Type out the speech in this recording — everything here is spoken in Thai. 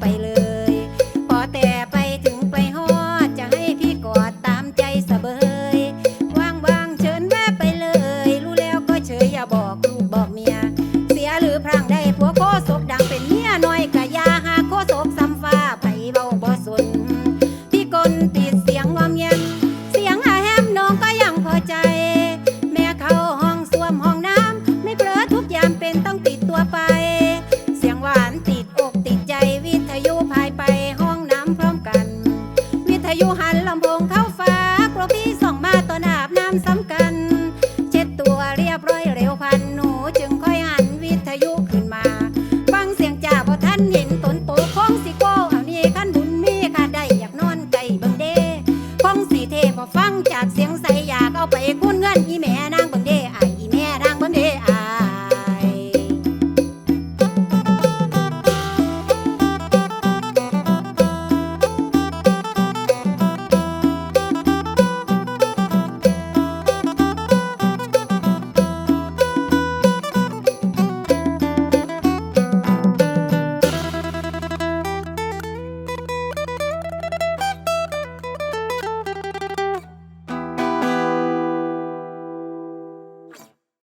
ไปเลย พอแต่ไปถึงไปฮอด จะให้พี่กอดตามใจสเสบยว่างๆเชิญแม่ไปเลย รู้แล้วก็เฉยอย่าบอกลูกบอกเมีย เสียหรือพรางได้ผัวโคศกดังเป็นเมียน้อยกะยาหาโคศกซ้ำฟ้าไปเบาบ่สนพี่กนติดเสียงงอมเงียมเสียงอาแฮมน้องก็ยังพอใจ แม่เข้าห้องส้วมห้องน้ำไม่เปลอทุกยามเป็นต้องติดตัวไป อยู่หันลำโพงเข้าฟ้ากลัวพี่ส่องมาตอนอาบน้ำซ้ำกัน เช็ดตัวเรียบร้อยเร็วพันหนูจึงค่อยหันวิทยุขึ้นมา ฟังเสียงจ่าพอท่านเห็นตนโตของสิโก้เอานี่ขั้นบุญมีค่ะได้อยากนอนไก่เบังเด้ของสีเทพอฟังจากเสียงใสอยากเอาไปคุ้นเงินอีแม่นะ